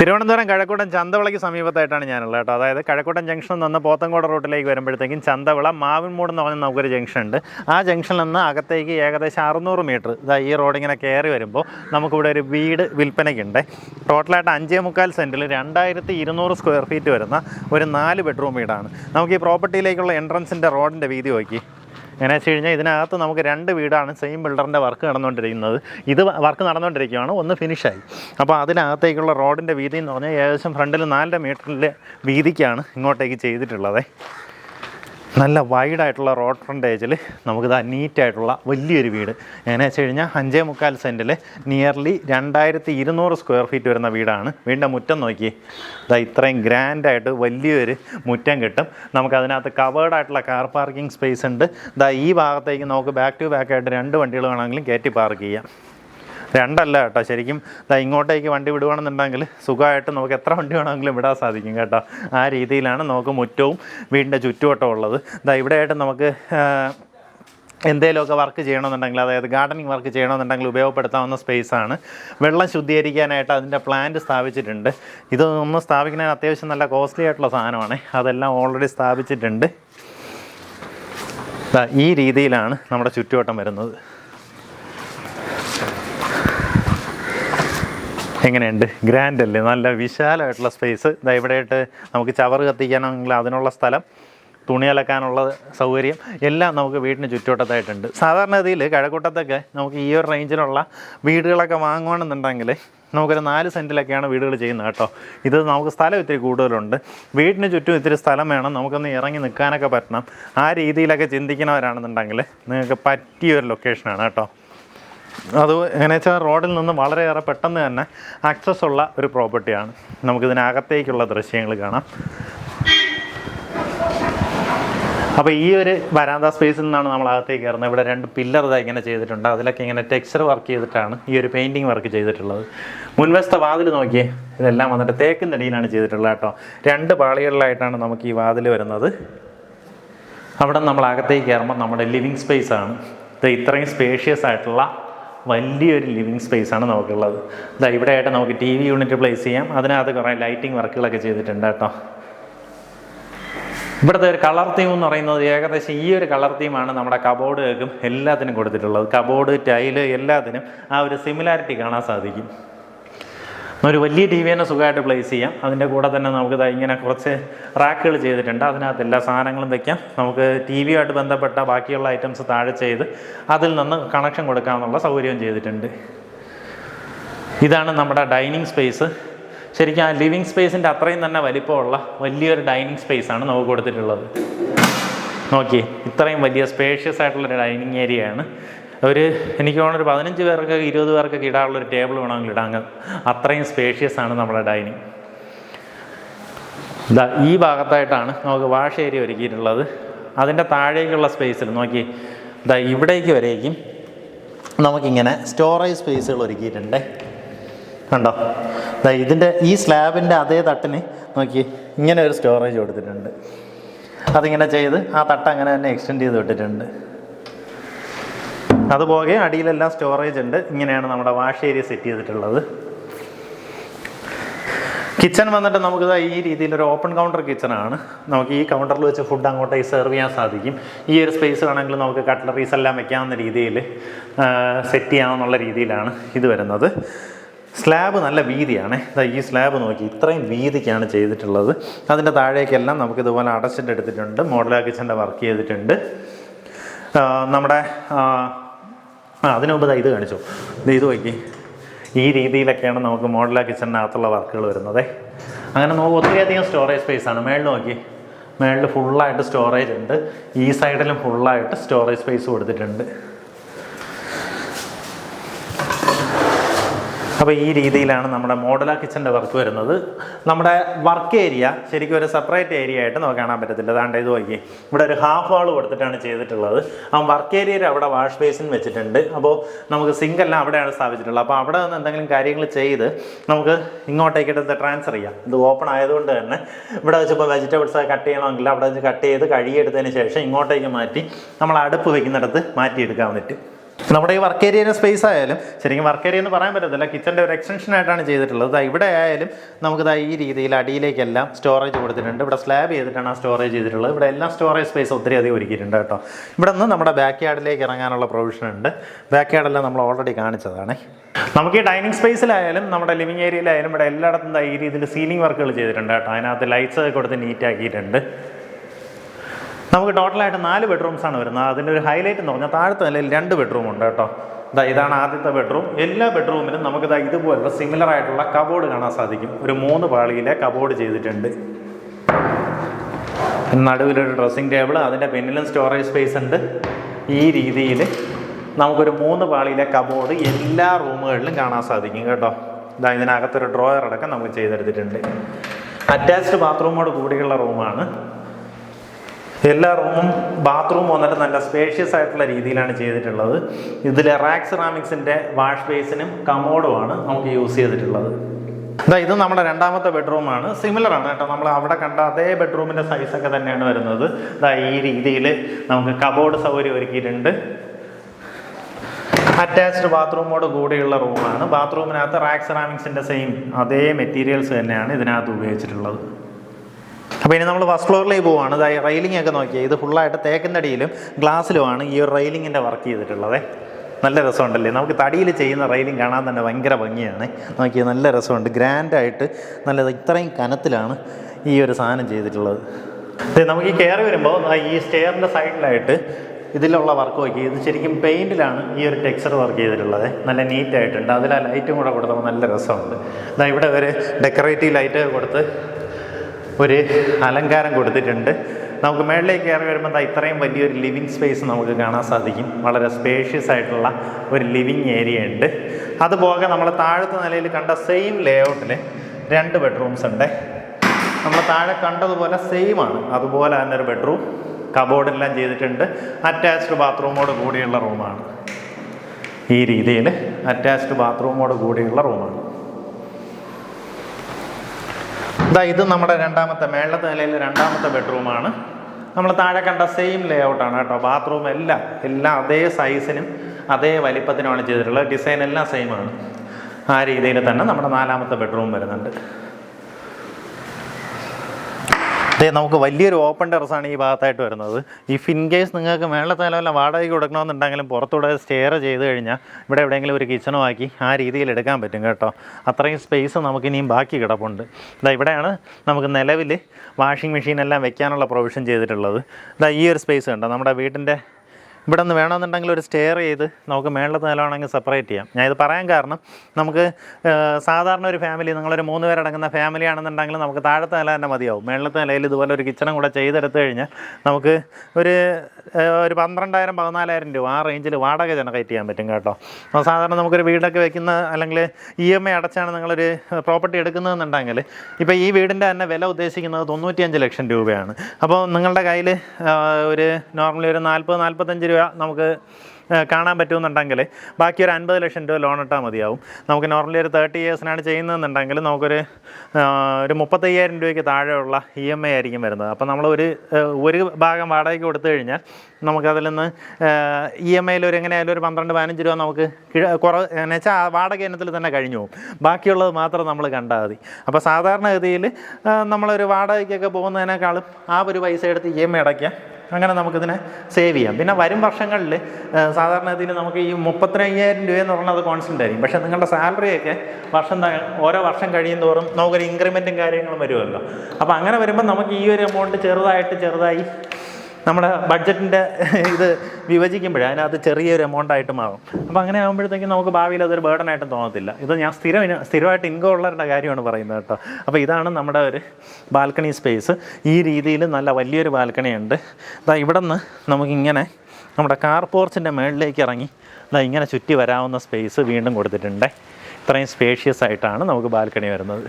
തിരുവനന്തപുരം കഴക്കൂട്ടം ചന്തവിളയ്ക്ക് സമീപത്തായിട്ടാണ് ഞാനുള്ളത് കേട്ടോ. അതായത് കഴക്കൂട്ടം ജംഗ്ഷനിൽ നിന്ന് പോത്തങ്കോട് റൂട്ടിലേക്ക് വരുമ്പോഴത്തേക്കും ചന്തവിള മാവിൻമൂട് എന്ന് പറഞ്ഞ നമുക്കൊരു ജംഗ്ഷൻ ഉണ്ട്. ആ ജംഗ്ഷനിൽ നിന്ന് അകത്തേക്ക് ഏകദേശം അറുന്നൂറ് മീറ്റർ ഇതാ ഈ റോഡിങ്ങനെ കയറി വരുമ്പോൾ നമുക്കിവിടെ ഒരു വീട് വിൽപ്പനയ്ക്കുണ്ട്. ടോട്ടലായിട്ട് അഞ്ചേ മുക്കാൽ സെന്റിൽ രണ്ടായിരത്തി ഇരുന്നൂറ് സ്ക്വയർ ഫീറ്റ് വരുന്ന ഒരു നാല് ബെഡ്റൂം വീടാണ്. നമുക്ക് ഈ പ്രോപ്പർട്ടിയിലേക്കുള്ള എൻട്രൻസിന്റെ റോഡിന്റെ വീതി നോക്കി. എങ്ങനെ വെച്ച് കഴിഞ്ഞാൽ ഇതിനകത്ത് നമുക്ക് രണ്ട് വീടാണ് സെയിം ബിൽഡറിന്റെ വർക്ക് നടന്നുകൊണ്ടിരിക്കുന്നത്. ഇത് വർക്ക് നടന്നുകൊണ്ടിരിക്കുകയാണ് ഒന്ന് ഫിനിഷായി അപ്പോൾ അതിനകത്തേക്കുള്ള റോഡിന്റെ വീതി എന്ന് പറഞ്ഞാൽ ഏകദേശം ഫ്രണ്ടിൽ നാലര മീറ്ററിന്റെ വീതിക്കാണ് ഇങ്ങോട്ടേക്ക് ചെയ്തിട്ടുള്ളത്. നല്ല വൈഡായിട്ടുള്ള റോഡ് ഫ്രണ്ടേജിൽ നമുക്കിത് നീറ്റായിട്ടുള്ള വലിയൊരു വീട്. എങ്ങനെ വെച്ച് കഴിഞ്ഞാൽ അഞ്ചേ മുക്കാൽ സെന്റിൽ നിയർലി രണ്ടായിരത്തി ഇരുന്നൂറ് സ്ക്വയർ ഫീറ്റ് വരുന്ന വീടാണ്. വീടിന്റെ മുറ്റം നോക്കി. ഇതാ ഇത്രയും ഗ്രാൻഡായിട്ട് വലിയൊരു മുറ്റം കിട്ടും. നമുക്കതിനകത്ത് കവേർഡായിട്ടുള്ള കാർ പാർക്കിംഗ് സ്പേസ് ഉണ്ട്. ഇതാ ഈ ഭാഗത്തേക്ക് നമുക്ക് ബാക്ക് ടു ബാക്ക് ആയിട്ട് രണ്ട് വണ്ടികൾ വേണമെങ്കിലും കയറ്റി പാർക്ക് ചെയ്യാം. രണ്ടല്ല കേട്ടോ. ശരിക്കും ഇതാ ഇങ്ങോട്ടേക്ക് വണ്ടി വിടുകയാണെന്നുണ്ടെങ്കിൽ സുഖമായിട്ട് നമുക്ക് എത്ര വണ്ടി വേണമെങ്കിലും വിടാൻ സാധിക്കും കേട്ടോ. ആ രീതിയിലാണ് നമുക്ക് മുറ്റവും വീടിന്റെ ചുറ്റുവട്ടവും ഉള്ളത്. ഇതാ ഇവിടെയായിട്ട് നമുക്ക് എന്തെങ്കിലുമൊക്കെ വർക്ക് ചെയ്യണമെന്നുണ്ടെങ്കിൽ അതായത് ഗാർഡനിങ് വർക്ക് ചെയ്യണമെന്നുണ്ടെങ്കിൽ ഉപയോഗപ്പെടുത്താവുന്ന സ്പേസാണ് വെള്ളം ശുദ്ധീകരിക്കാനായിട്ട് അതിന്റെ പ്ലാന്റ് സ്ഥാപിച്ചിട്ടുണ്ട്. ഇത് ഒന്ന് സ്ഥാപിക്കുന്നതിന് അത്യാവശ്യം നല്ല കോസ്റ്റ്ലി ആയിട്ടുള്ള സാധനമാണ്. അതെല്ലാം ഓൾറെഡി സ്ഥാപിച്ചിട്ടുണ്ട്. ഈ രീതിയിലാണ് നമ്മുടെ ചുറ്റുവട്ടം വരുന്നത്. എങ്ങനെയുണ്ട്? ഗ്രാൻഡ് അല്ലേ? നല്ല വിശാലമായിട്ടുള്ള സ്പേസ് ഇതാ ഇവിടെയായിട്ട് നമുക്ക് ചവർ കത്തിക്കാനാണെങ്കിൽ അതിനുള്ള സ്ഥലം തുണി അലക്കാനുള്ള സൗകര്യം എല്ലാം നമുക്ക് വീടിന് ചുറ്റുവട്ടത്തായിട്ടുണ്ട്. സാധാരണഗതിയിൽ കഴക്കൂട്ടത്തൊക്കെ നമുക്ക് ഈ ഒരു റേഞ്ചിലുള്ള വീടുകളൊക്കെ വാങ്ങുകയാണെന്നുണ്ടെങ്കിൽ നമുക്കൊരു നാല് സെന്റിലൊക്കെയാണ് വീടുകൾ ചെയ്യുന്നത് കേട്ടോ. ഇത് നമുക്ക് സ്ഥലം ഇത്തിരി കൂടുതലുണ്ട്. വീടിന് ചുറ്റും ഇത്തിരി സ്ഥലം വേണം. നമുക്കൊന്ന് ഇറങ്ങി നിൽക്കാനൊക്കെ പറ്റണം. ആ രീതിയിലൊക്കെ ചിന്തിക്കുന്നവരാണെന്നുണ്ടെങ്കിൽ നിങ്ങൾക്ക് പറ്റിയ ഒരു ലൊക്കേഷനാണ് കേട്ടോ. അത് എങ്ങനെ വെച്ചാൽ റോഡിൽ നിന്ന് വളരെയേറെ പെട്ടെന്ന് തന്നെ ആക്സസ് ഉള്ള ഒരു പ്രോപ്പർട്ടിയാണ്. നമുക്കിതിനകത്തേക്കുള്ള ദൃശ്യങ്ങൾ കാണാം. അപ്പോൾ ഈ ഒരു വരാന്ത സ്പേസിൽ നിന്നാണ് നമ്മൾ അകത്തേക്ക് കയറുന്നത്. ഇവിടെ രണ്ട് പില്ലർ ഇതാ ഇങ്ങനെ ചെയ്തിട്ടുണ്ട്. അതിലൊക്കെ ഇങ്ങനെ ടെക്സ്ചർ വർക്ക് ചെയ്തിട്ടാണ് ഈ ഒരു പെയിന്റിങ് വർക്ക് ചെയ്തിട്ടുള്ളത്. മുൻവശത്തെ വാതിൽ നോക്കിയേ ഇതെല്ലാം വന്നിട്ട് തേക്കിന്റെ അടിയിലാണ് ചെയ്തിട്ടുള്ളത് കേട്ടോ. രണ്ട് പാളികളിലായിട്ടാണ് നമുക്ക് ഈ വാതിൽ വരുന്നത്. അവിടെ നമ്മൾ അകത്തേക്ക് കയറുമ്പോൾ നമ്മുടെ ലിവിങ് ആണ്. ഇത് ഇത്രയും സ്പേഷ്യസ് ആയിട്ടുള്ള വലിയൊരു ലിവിങ് സ്പേസ് ആണ് നമുക്കുള്ളത്. ഇതാ ഇവിടെ ആയിട്ട് നമുക്ക് ടി വി യൂണിറ്റ് പ്ലേസ് ചെയ്യാം. അതിനകത്ത് കുറേ ലൈറ്റിംഗ് വർക്കുകളൊക്കെ ചെയ്തിട്ടുണ്ട് കേട്ടോ. ഇവിടുത്തെ ഒരു കളർ തീം എന്ന് പറയുന്നത് ഏകദേശം ഈ ഒരു കളർ തീമാണ് നമ്മുടെ കബോർഡുകൾക്കും എല്ലാത്തിനും കൊടുത്തിട്ടുള്ളത്. കബോർഡ് ടൈൽ എല്ലാത്തിനും ആ ഒരു സിമിലാരിറ്റി കാണാൻ സാധിക്കും. ഒരു വലിയ ടി വി തന്നെ സുഖമായിട്ട് പ്ലേസ് ചെയ്യാം. അതിന്റെ കൂടെ തന്നെ നമുക്ക് ഇങ്ങനെ കുറച്ച് റാക്കുകൾ ചെയ്തിട്ടുണ്ട്. അതിനകത്ത് എല്ലാ സാധനങ്ങളും വെക്കാം. നമുക്ക് ടി വിയുമായിട്ട് ബന്ധപ്പെട്ട ബാക്കിയുള്ള ഐറ്റംസ് താഴെ ചെയ്ത് അതിൽ നിന്ന് കണക്ഷൻ കൊടുക്കാമെന്നുള്ള സൗകര്യവും ചെയ്തിട്ടുണ്ട്. ഇതാണ് നമ്മുടെ ഡൈനിങ് സ്പേസ് ശരിക്കും ആ ലിവിങ് സ്പേസിന്റെ അത്രയും തന്നെ വലിപ്പമുള്ള വലിയൊരു ഡൈനിങ് സ്പേസാണ് നമുക്ക് കൊടുത്തിട്ടുള്ളത്. നോക്കി ഇത്രയും വലിയ സ്പേഷ്യസ് ആയിട്ടുള്ളൊരു ഡൈനിങ് ഏരിയയാണ് ഒരു എനിക്ക് തോന്നുന്നൊരു പതിനഞ്ച് പേർക്ക് ഇരുപത് പേർക്കൊക്കെ ഇടാനുള്ളൊരു ടേബിൾ വേണമെങ്കിൽ ഇടാൻ അത്രയും സ്പേഷ്യസ് ആണ് നമ്മുടെ ഡൈനിങ്. ഇതാ ഈ ഭാഗത്തായിട്ടാണ് നമുക്ക് വാഷ് ഏരിയ ഒരുക്കിയിട്ടുള്ളത്. അതിന്റെ താഴേക്കുള്ള സ്പേസിൽ നോക്കി. ഇതാ ഇവിടേക്ക് വരേക്കും നമുക്കിങ്ങനെ സ്റ്റോറേജ് സ്പേസുകൾ ഒരുക്കിയിട്ടുണ്ട്. കണ്ടോ? ഇതാ ഇതിന്റെ ഈ സ്ലാബിന്റെ അതേ തട്ടിന് നോക്കി ഇങ്ങനെ ഒരു സ്റ്റോറേജ് കൊടുത്തിട്ടുണ്ട്. അതിങ്ങനെ ചെയ്ത് ആ തട്ട് അങ്ങനെ തന്നെ എക്സ്റ്റെൻഡ് ചെയ്ത് വിട്ടിട്ടുണ്ട്. അതുപോലെ അടിയിലെല്ലാം സ്റ്റോറേജ് ഉണ്ട്. ഇങ്ങനെയാണ് നമ്മുടെ വാഷ് ഏരിയ സെറ്റ് ചെയ്തിട്ടുള്ളത്. കിച്ചൺ വന്നിട്ട് നമുക്ക് ഈ രീതിയിൽ ഒരു ഓപ്പൺ കൗണ്ടർ കിച്ചൺ ആണ്. നമുക്ക് ഈ കൗണ്ടറിൽ വെച്ച് ഫുഡ് അങ്ങോട്ടേക്ക് സെർവ് ചെയ്യാൻ സാധിക്കും. ഈ ഒരു സ്പേസ് വേണമെങ്കിൽ നമുക്ക് കട്ട്ലറീസ് എല്ലാം വെക്കാവുന്ന രീതിയിൽ സെറ്റ് ചെയ്യാമെന്നുള്ള രീതിയിലാണ് ഇത് വരുന്നത്. സ്ലാബ് നല്ല വീതിയാണ്. ഈ സ്ലാബ് നോക്കി ഇത്രയും വീതിക്കാണ് ചെയ്തിട്ടുള്ളത്. അതിന്റെ താഴേക്കെല്ലാം നമുക്ക് ഇതുപോലെ അടച്ചിട്ട് എടുത്തിട്ടുണ്ട്. മോഡലാ കിച്ചന്റെ വർക്ക് ചെയ്തിട്ടുണ്ട്. നമ്മുടെ ആ, അതിനു മുമ്പ് ഇത് കാണിച്ചു. ഇത് നോക്കി. ഈ രീതിയിലൊക്കെയാണ് നമുക്ക് മോഡലാ കിച്ചണിനകത്തുള്ള വർക്കുകൾ വരുന്നത്. അങ്ങനെ നമുക്ക് ഒത്തിരിയധികം സ്റ്റോറേജ് സ്പേസ് ആണ്. മേളിൽ നോക്കി. മേളിൽ ഫുള്ളായിട്ട് സ്റ്റോറേജ് ഉണ്ട്. ഈ സൈഡിലും ഫുള്ളായിട്ട് സ്റ്റോറേജ് സ്പേസ് കൊടുത്തിട്ടുണ്ട്. അപ്പോൾ ഈ രീതിയിലാണ് നമ്മുടെ മോഡലാ കിച്ചന്റെ വർക്ക് വരുന്നത്. നമ്മുടെ വർക്ക് ഏരിയ ശരിക്കും ഒരു സെപ്പറേറ്റ് ഏരിയ ആയിട്ട് നമുക്ക് കാണാൻ പറ്റത്തില്ല. അതാണ്ട് ഇത് നോക്കി ഇവിടെ ഒരു ഹാഫ് വാൾ കൊടുത്തിട്ടാണ് ചെയ്തിട്ടുള്ളത്. ആ വർക്ക് ഏരിയയിൽ അവിടെ വാഷ് ബേസിൻ വെച്ചിട്ടുണ്ട്. അപ്പോൾ നമുക്ക് സിങ്ക് എല്ലാം അവിടെയാണ് സ്ഥാപിച്ചിട്ടുള്ളത്. അപ്പോൾ അവിടെ നിന്ന് എന്തെങ്കിലും കാര്യങ്ങൾ ചെയ്ത് നമുക്ക് ഇങ്ങോട്ടേക്ക് എടുത്ത് ട്രാൻസ്ഫർ ചെയ്യാം. ഇത് ഓപ്പൺ ആയതുകൊണ്ട് തന്നെ ഇവിടെ വെച്ചിപ്പോൾ വെജിറ്റബിൾസ് കട്ട് ചെയ്യണമെങ്കിൽ അവിടെ വെച്ച് കട്ട് ചെയ്ത് കഴുകിയെടുത്തതിന് ശേഷം ഇങ്ങോട്ടേക്ക് മാറ്റി നമ്മൾ അടുപ്പ് വെക്കുന്നിടത്ത് മാറ്റിയെടുക്കാൻ പറ്റും നമ്മുടെ ഈ വർക്ക് ഏരിയ സ്പേസ് ആയാലും ശരിക്കും വർക്ക് ഏരിയ എന്ന് പറയാൻ പറ്റത്തില്ല കിച്ചന്റെ ഒരു എക്സ്റ്റൻഷൻ ആയിട്ടാണ് ചെയ്തിട്ടുള്ളത്. ഇവിടെ ആയാലും നമുക്ക് ദാ ഈ രീതിയിൽ അടിയിലേക്കെല്ലാം സ്റ്റോറേജ് കൊടുത്തിട്ടുണ്ട്. ഇവിടെ സ്ലാബ് ചെയ്തിട്ടാണ് ആ സ്റ്റോറേജ് ചെയ്തിട്ടുള്ളത്. ഇവിടെ എല്ലാം സ്റ്റോറേജ് സ്പേസ് ഒത്തിരി അധികം ഒരുക്കിയിട്ടുണ്ട് കേട്ടോ. ഇവിടെ നിന്ന് നമ്മുടെ ബാക്ക് യാർഡിലേക്ക് ഇറങ്ങാനുള്ള പ്രൊവിഷൻ ഉണ്ട്. ബാക്ക് യാർഡെല്ലാം നമ്മൾ ഓൾറെഡി കാണിച്ചതാണ്. നമുക്ക് ഈ ഡൈനിങ് സ്പേസിലായാലും നമ്മുടെ ലിവിങ് ഏരിയയിലായാലും ഇവിടെ എല്ലായിടത്തും ഈ രീതിയിൽ സീലിംഗ് വർക്കുകൾ ചെയ്തിട്ടുണ്ട് കേട്ടോ. അതിനകത്ത് ലൈറ്റ്സ് കൊടുത്ത് നീറ്റ് ആക്കിയിട്ടുണ്ട്. നമുക്ക് ടോട്ടലായിട്ട് നാല് ബെഡ്റൂംസ് ആണ് വരുന്നത്. അതിന്റെ ഒരു ഹൈലൈറ്റ് എന്ന് പറഞ്ഞാൽ താഴത്തെ നിലയിൽ രണ്ട് ബെഡ്റൂം ഉണ്ട് കേട്ടോ. ഇതാ ഇതാണ് ആദ്യത്തെ ബെഡ്റൂം എല്ലാ ബെഡ്റൂമിലും നമുക്ക് ഇതാ ഇതുപോലുള്ള സിമിലർ ആയിട്ടുള്ള കബോർഡ് കാണാൻ സാധിക്കും. ഒരു മൂന്ന് പാളിയിലെ കബോർഡ് ചെയ്തിട്ടുണ്ട്. നടുവിലൊരു ഡ്രസ്സിംഗ് ടേബിൾ അതിന്റെ പിന്നിലും സ്റ്റോറേജ് സ്പേസ് ഉണ്ട്. ഈ രീതിയിൽ നമുക്കൊരു മൂന്ന് പാളിയിലെ കബോർഡ് എല്ലാ റൂമുകളിലും കാണാൻ സാധിക്കും കേട്ടോ. ഇതാ ഇതിനകത്തൊരു ഡ്രോയർ അടക്കം നമുക്ക് ചെയ്തെടുത്തിട്ടുണ്ട്. അറ്റാച്ച്ഡ് ബാത്റൂമോട് കൂടിയുള്ള റൂമാണ് എല്ലാ റൂമും ബാത്റൂം വന്നിട്ട് നല്ല സ്പേഷ്യസ് ആയിട്ടുള്ള രീതിയിലാണ് ചെയ്തിട്ടുള്ളത്. ഇതിൽ റാക്സ് റാമിക്സിന്റെ വാഷ് ബേസിനും കമോഡുമാണ് നമുക്ക് യൂസ് ചെയ്തിട്ടുള്ളത്. ഇതാ ഇത് നമ്മുടെ രണ്ടാമത്തെ ബെഡ്റൂമാണ് സിമിലർ ആണ് കേട്ടോ. നമ്മൾ അവിടെ കണ്ട അതേ ബെഡ്റൂമിന്റെ സൈസൊക്കെ തന്നെയാണ് വരുന്നത്. ഇതാ ഈ രീതിയിൽ നമുക്ക് കബോർഡ് സൗകര്യം ഒരുക്കിയിട്ടുണ്ട്. അറ്റാച്ച്ഡ് ബാത്റൂമോട് കൂടിയുള്ള റൂമാണ് ബാത്റൂമിനകത്ത് റാക്സ് റാമിക്സിന്റെ സെയിം അതേ മെറ്റീരിയൽസ് തന്നെയാണ് ഇതിനകത്ത് ഉപയോഗിച്ചിട്ടുള്ളത്. അപ്പോൾ ഇനി നമ്മൾ ഫസ്റ്റ് ഫ്ലോറിലേക്ക് പോവുകയാണ് ഇതായി റെയിലിംഗ് ഒക്കെ നോക്കിയാൽ ഇത് ഫുള്ളായിട്ട് തേക്കിന്റെ അടിയിലും ഗ്ലാസ്സിലുമാണ് ഈ ഒരു റെയിലിങ്ങിന്റെ വർക്ക് ചെയ്തിട്ടുള്ളത്. നല്ല രസമുണ്ടല്ലേ? നമുക്ക് തടിയിൽ ചെയ്യുന്ന റെയിലിംഗ് കാണാൻ തന്നെ ഭയങ്കര ഭംഗിയാണ്. നോക്കിയാൽ നല്ല രസമുണ്ട്. ഗ്രാൻഡായിട്ട് നല്ലത് ഇത്രയും കനത്തിലാണ് ഈ ഒരു സാധനം ചെയ്തിട്ടുള്ളത്. നമുക്ക് ഈ കയറി വരുമ്പോൾ ഈ സ്റ്റെയറിന്റെ സൈഡിലായിട്ട് ഇതിലുള്ള വർക്ക് നോക്കി ഇത് ശരിക്കും പെയിന്റിലാണ് ഈ ഒരു ടെക്സ്ചർ വർക്ക് ചെയ്തിട്ടുള്ളത്. നല്ല നീറ്റായിട്ടുണ്ട് അതിൽ ആ ലൈറ്റും കൂടെ കൊടുത്തപ്പോൾ നല്ല രസമുണ്ട്. ഇതാ ഇവിടെ ഒരു ഡെക്കറേറ്റീവ് ലൈറ്റ് കൊടുത്ത് ഒരു അലങ്കാരം കൊടുത്തിട്ടുണ്ട്. നമുക്ക് മേളിലേക്ക് കയറി വരുമ്പോൾ ഇത്രയും വലിയൊരു ലിവിങ് സ്പേസ് നമുക്ക് കാണാൻ സാധിക്കും. വളരെ സ്പേഷ്യസ് ആയിട്ടുള്ള ഒരു ലിവിങ് ഏരിയ ഉണ്ട്. അതുപോലെ നമ്മൾ താഴത്തെ നിലയിൽ കണ്ട സെയിം ലേഔട്ടിൽ രണ്ട് ബെഡ്റൂംസ് ഉണ്ട്. നമ്മൾ താഴെ കണ്ടതുപോലെ സെയിം ആണ്. അതുപോലെ തന്നെ ഒരു ബെഡ്റൂം കബോർഡെല്ലാം ചെയ്തിട്ടുണ്ട്. അറ്റാച്ച്ഡ് ബാത്റൂമോട് കൂടിയുള്ള റൂമാണ് ഈ രീതിയിൽ അറ്റാച്ച്ഡ് ബാത്റൂമോട് കൂടിയുള്ള റൂമാണ് ഇതാ ഇത് നമ്മുടെ രണ്ടാമത്തെ മേളത്തെ നിലയിലെ രണ്ടാമത്തെ ബെഡ്റൂമാണ് നമ്മൾ താഴെ കണ്ട സെയിം ലേ ഔട്ടാണ് കേട്ടോ. ബാത്റൂം എല്ലാം എല്ലാം അതേ സൈസിനും അതേ വലിപ്പത്തിനുമാണ് ചെയ്തിട്ടുള്ളത്. ഡിസൈൻ എല്ലാം സെയിമാണ് ആ രീതിയിൽ തന്നെ നമ്മുടെ നാലാമത്തെ ബെഡ്റൂം വരുന്നുണ്ട്. ദേ നമുക്ക് വലിയൊരു ഓപ്പൺ ടെറസാണ് ഈ ഭാഗത്തായിട്ട് വരുന്നത്. ഇഫ് ഇൻ കേസ് നിങ്ങൾക്ക് മേളത്തെ നിലവല്ല വാടകയ്ക്ക് കൊടുക്കണമെന്നുണ്ടെങ്കിലും പുറത്തൂടെ സ്റ്റെയർ ചെയ്ത് കഴിഞ്ഞാൽ ഇവിടെ എവിടെയെങ്കിലും ഒരു കിച്ചണോ ആക്കി ആ രീതിയിൽ എടുക്കാൻ പറ്റും കേട്ടോ. അത്രയും സ്പേസ് നമുക്ക് ഇനിയും ബാക്കി കിടപ്പുണ്ട്. ഇതാ ഇവിടെയാണ് നമുക്ക് നിലവിൽ വാഷിംഗ് മെഷീൻ എല്ലാം വെക്കാനുള്ള പ്രൊവിഷൻ ചെയ്തിട്ടുള്ളത്. ഇതാ ഈ ഒരു സ്പേസ് കണ്ടോ? നമ്മുടെ വീട്ടിന്റെ ഇവിടെ നിന്ന് വേണമെന്നുണ്ടെങ്കിൽ ഒരു സ്റ്റെയർ ചെയ്ത് നമുക്ക് മേളത്ത് നിലമാണെങ്കിൽ സെപ്പറേറ്റ് ചെയ്യാം. ഞാൻ ഇത് പറയാൻ കാരണം നമുക്ക് സാധാരണ ഒരു ഫാമിലി നിങ്ങളൊരു മൂന്ന് പേരടങ്ങുന്ന ഫാമിലി ആണെന്നുണ്ടെങ്കിൽ നമുക്ക് താഴത്തെ നില തന്നെ മതിയാവും. മേളത്തെ നിലയിൽ ഇതുപോലെ ഒരു കിച്ചണും കൂടെ ചെയ്തെടുത്തു കഴിഞ്ഞാൽ നമുക്ക് ഒരു ഒരു പന്ത്രണ്ടായിരം പതിനാലായിരം രൂപ ആ റേഞ്ചിൽ വാടക ജനറേറ്റ് ചെയ്യാൻ പറ്റും കേട്ടോ. അപ്പോൾ സാധാരണ നമുക്കൊരു വീടൊക്കെ വെക്കുന്ന അല്ലെങ്കിൽ ഇ എം ഐ അടച്ചാണ് നിങ്ങളൊരു പ്രോപ്പർട്ടി എടുക്കുന്നതെന്നുണ്ടെങ്കിൽ ഇപ്പോൾ ഈ വീടിന്റെ തന്നെ വില ഉദ്ദേശിക്കുന്നത് തൊണ്ണൂറ്റിയഞ്ച് ലക്ഷം രൂപയാണ്. അപ്പോൾ നിങ്ങളുടെ കയ്യിൽ ഒരു നോർമലി ഒരു നാൽപ്പത് നാൽപ്പത്തഞ്ച് രൂപ നമുക്ക് കാണാൻ പറ്റുമെന്നുണ്ടെങ്കിൽ ബാക്കി ഒരു അൻപത് ലക്ഷം രൂപ ലോൺ ഇട്ടാൽ മതിയാവും. നമുക്ക് നോർമലി ഒരു തേർട്ടി ഇയേഴ്സിനാണ് ചെയ്യുന്നതെന്നുണ്ടെങ്കിൽ നമുക്കൊരു ഒരു മുപ്പത്തയ്യായിരം രൂപയ്ക്ക് താഴെയുള്ള ഇ എം ഐ ആയിരിക്കും വരുന്നത്. അപ്പോൾ നമ്മൾ ഒരു ഒരു ഭാഗം വാടകയ്ക്ക് കൊടുത്തു കഴിഞ്ഞാൽ നമുക്കതിൽ നിന്ന് ഇ എം ഐയിൽ ഒരു എങ്ങനെയായാലും ഒരു പന്ത്രണ്ട് പതിനഞ്ച് രൂപ നമുക്ക് കുറവ് കുറ എന്ന് വെച്ചാൽ വാടക ഇനത്തിൽ തന്നെ കഴിഞ്ഞു പോകും. ബാക്കിയുള്ളത് മാത്രം നമ്മൾ കണ്ടാൽ മതി. അപ്പോൾ സാധാരണഗതിയിൽ നമ്മളൊരു വാടകയ്ക്കൊക്കെ പോകുന്നതിനേക്കാളും ആ ഒരു പൈസ എടുത്ത് ഇ എം ഐ അടയ്ക്കാം. അങ്ങനെ നമുക്കിതിനെ സേവ് ചെയ്യാം. പിന്നെ വരും വർഷങ്ങളിൽ സാധാരണ സാധാരണഗതിയിൽ നമുക്ക് ഈ മുപ്പത്തിനയ്യായിരം രൂപ എന്ന് പറഞ്ഞാൽ അത് കോൺസ്റ്റന്റ് ആയിരിക്കും. പക്ഷേ നിങ്ങളുടെ സാലറിയൊക്കെ വർഷം ഓരോ വർഷം കഴിയും തോറും നമുക്കൊരു ഇൻക്രിമെന്റും കാര്യങ്ങളും വരുമല്ലോ. അപ്പോൾ അങ്ങനെ വരുമ്പോൾ നമുക്ക് ഈ ഒരു എമൗണ്ട് ചെറുതായിട്ട് ചെറുതായി നമ്മുടെ ബഡ്ജറ്റിന്റെ ഇത് വിഭജിക്കുമ്പോഴേ അതിനകത്ത് ചെറിയൊരു എമൗണ്ട് ആയിട്ട് മാറും. അപ്പോൾ അങ്ങനെ ആകുമ്പോഴത്തേക്കും നമുക്ക് ഭാവിയിൽ അതൊരു ബേർഡനായിട്ട് തോന്നത്തില്ല. ഇത് ഞാൻ സ്ഥിരം സ്ഥിരമായിട്ട് ഇൻകം ഉള്ളവരുടെ കാര്യമാണ് പറയുന്നത് കേട്ടോ. അപ്പോൾ ഇതാണ് നമ്മുടെ ഒരു ബാൽക്കണി സ്പേസ് ഈ രീതിയിൽ നല്ല വലിയൊരു ബാൽക്കണി ഉണ്ട്. ഇതാ ഇവിടെ നിന്ന് നമുക്കിങ്ങനെ നമ്മുടെ കാർ പോർച്ചിന്റെ മുകളിലേക്ക് ഇറങ്ങി ഇതാ ഇങ്ങനെ ചുറ്റി വരാവുന്ന സ്പേസ് വീണ്ടും കൊടുത്തിട്ടുണ്ട്. ഇത്രയും സ്പേഷ്യസ് ആയിട്ടാണ് നമുക്ക് ബാൽക്കണി വരുന്നത്.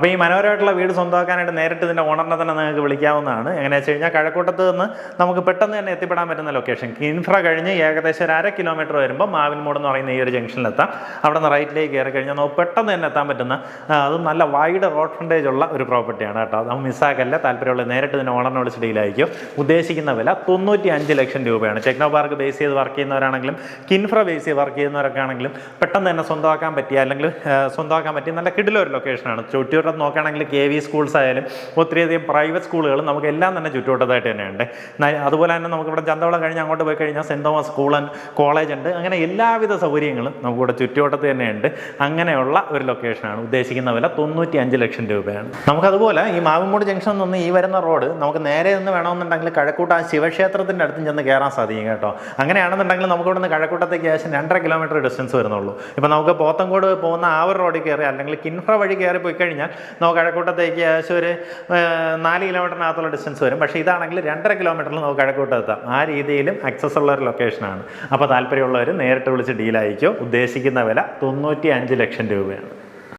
അപ്പോൾ ഈ മനോഹരമായിട്ടുള്ള വീട് സ്വന്തമാക്കാനായിട്ട് നേരിട്ട് ഇതിന്റെ ഓണറിനെ തന്നെ നിങ്ങൾക്ക് വിളിക്കാവുന്നതാണ്. എങ്ങനെയാണെന്ന് വെച്ച് കഴിഞ്ഞാൽ കഴക്കൂട്ടത്ത് നിന്ന് നമുക്ക് പെട്ടെന്ന് തന്നെ എത്തിപ്പെടാൻ പറ്റുന്ന ലൊക്കേഷൻ കിൻഫ്ര കഴിഞ്ഞ് ഏകദേശം ഒരു അര കിലോമീറ്റർ വരുമ്പോൾ മാവിൻമൂട് എന്ന് പറയുന്ന ഈ ഒരു ജംഗ്ഷനിലെത്താം അവിടെ നിന്ന് റൈറ്റിലേക്ക് കയറി കഴിഞ്ഞാൽ നമുക്ക് പെട്ടെന്ന് തന്നെ എത്താൻ പറ്റുന്ന അത് നല്ല വൈഡ് റോഡ് ഫ്രണ്ടേജ് ഉള്ള ഒരു പ്രോപ്പർട്ടിയാണ് കേട്ടോ. അത് മിസ്സാക്കല്ല താല്പര്യമുള്ള നേരിട്ട് ഇതിന്റെ ഓണറിനെ വിളിച്ച് ഡീലായിരിക്കും ഉദ്ദേശിക്കുന്ന വില തൊണ്ണൂറ്റി അഞ്ച് ലക്ഷം രൂപയാണ്. ടെക്നോ പാർക്ക് ബേസ് ചെയ്ത് വർക്ക് ചെയ്യുന്നവരാണെങ്കിലും കിൻഫ്ര ബേസ് ചെയ്ത് വർക്ക് ചെയ്യുന്നവരൊക്കെ ആണെങ്കിലും പെട്ടെന്ന് തന്നെ സ്വന്തമാക്കാൻ പറ്റിയ അല്ലെങ്കിൽ സ്വന്തമാക്കാൻ പറ്റിയ നല്ല കിടിലൊരു ലൊക്കേഷനാണ് ചുറ്റുവട്ടത്ത് നോക്കുകയാണെങ്കിൽ കെ വി സ്കൂൾസ് ആയാലും ഒത്തിരിയധികം പ്രൈവറ്റ് സ്കൂളുകളും നമുക്ക് എല്ലാം തന്നെ ചുറ്റുവട്ടത്തായിട്ട് തന്നെയുണ്ട്. അതുപോലെ തന്നെ നമുക്കിവിടെ ചന്തവളം കഴിഞ്ഞ് അങ്ങോട്ട് പോയി കഴിഞ്ഞാൽ Saint Thomas school and college ഉണ്ട്. അങ്ങനെ എല്ലാവിധ സൗകര്യങ്ങളും നമുക്കിവിടെ ചുറ്റുവട്ടത്ത് തന്നെയുണ്ട്. അങ്ങനെയുള്ള ഒരു ലൊക്കേഷനാണ് ഉദ്ദേശിക്കുന്ന വില തൊണ്ണൂറ്റി അഞ്ച് ലക്ഷം രൂപയാണ്. നമുക്കതുപോലെ ഈ മാവുമ്പോട് ജംഗ്ഷൻ നിന്ന് ഈ വരുന്ന റോഡ് നമുക്ക് നേരെ നിന്ന് വേണമെന്നുണ്ടെങ്കിൽ കഴക്കൂട്ട ശിവക്ഷേത്രത്തിന്റെ അടുത്തും ചെന്ന് കയറാൻ സാധിക്കും കേട്ടോ. അങ്ങനെയാണെന്നുണ്ടെങ്കിൽ നമുക്ക് നിന്ന് കഴക്കൂട്ടത്തേക്ക് ഏകദേശം രണ്ടര കിലോമീറ്റർ ഡിസ്റ്റൻസ് വരുന്നുള്ളൂ. ഇപ്പോൾ നമുക്ക് പോത്തങ്കോട് പോകുന്ന ആ ഒരു റോഡിൽ കയറി അല്ലെങ്കിൽ കിൻഫ്ര വഴി കയറി പോയി കഴിഞ്ഞാൽ നമുക്ക് കഴക്കൂട്ടത്തേക്ക് ഏകദേശം ഒരു നാല് കിലോമീറ്ററിനകത്തുള്ള ഡിസ്റ്റൻസ് വരും. പക്ഷേ ഇതാണെങ്കിൽ രണ്ടര കിലോമീറ്ററിൽ നമുക്ക് കഴക്കൂട്ടം എത്താം. ആ രീതിയിലും ആക്സസ് ഉള്ള ഒരു ലൊക്കേഷനാണ് അപ്പോൾ താല്പര്യമുള്ളവർ നേരിട്ട് വിളിച്ച് ഡീലായിരിക്കും ഉദ്ദേശിക്കുന്ന വില തൊണ്ണൂറ്റി ലക്ഷം രൂപയാണ്.